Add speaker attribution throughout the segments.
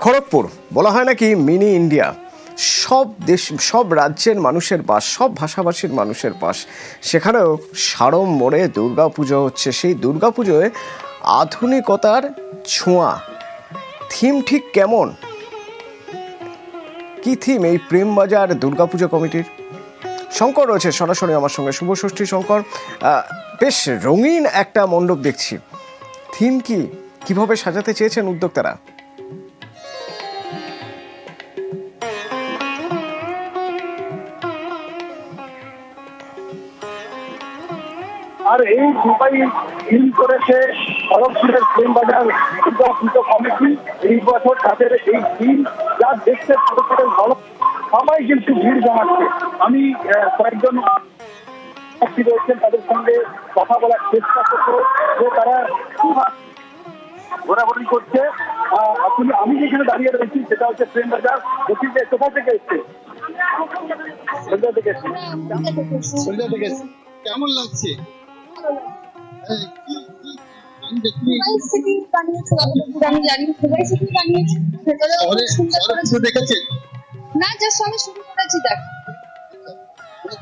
Speaker 1: খড়গপুর, বলা হয় নাকি মিনি ইন্ডিয়া, সব দেশ, সব রাজ্যের মানুষের বাস সব ভাষাভাষীর মানুষের বাস সেখানেও মোড়ে দুর্গাপুজো হচ্ছে। সেই দুর্গাপুজোয় আধুনিকতার ছোঁয়া। থিম ঠিক কেমন? কি থিম এই প্রেমবাজার দুর্গাপুজো কমিটির? শঙ্কর রয়েছে সরাসরি আমার সঙ্গে। শুভ ষষ্ঠী, শঙ্কর। বেশ রঙিন একটা মণ্ডপ দেখছি। থিম কি? কীভাবে সাজাতে চেয়েছেন উদ্যোক্তারা?
Speaker 2: আর এই দুবাই ডিল করেছে খড়গপুরের প্রেম বাজার দুর্গা পুজো কমিটি এই বছর তাদের এই দিন যা দেখতে খড়গপুরের ভালো সবাই কিন্তু ভিড় জমাচ্ছে। আমি কয়েকজন ব্যক্তি রয়েছেন তাদের সঙ্গে কথা বলার চেষ্টা করব। যে তারা ঘোরাঘুরি করছে। আহ, আসলে আমি যেখানে দাঁড়িয়ে রয়েছি সেটা হচ্ছে প্রেম বাজার। যে কোথা থেকে এসছে? কোথা থেকে এসছে?
Speaker 3: সন্ধ্যা থেকে এসেছি। কেমন লাগছে?
Speaker 4: আমি জানি সবাই বানিয়েছে
Speaker 3: দেখেছেন
Speaker 4: না জাস্ট আমি শুরু করেছি দেখ।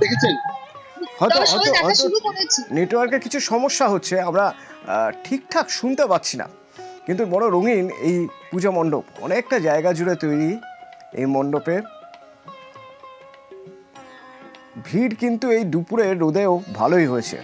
Speaker 3: দেখেছেন
Speaker 1: হয়তো হয়তো হয়তো নেটওয়ার্কের কিছু সমস্যা হচ্ছে আমরা আহ, ঠিকঠাক শুনতে পাচ্ছি না। কিন্তু বড় রঙিন এই পূজা মণ্ডপ অনেকটা জায়গা জুড়ে তৈরি এই মণ্ডপে। ভিড় কিন্তু এই দুপুরে রোদেও ভালোই হয়েছে।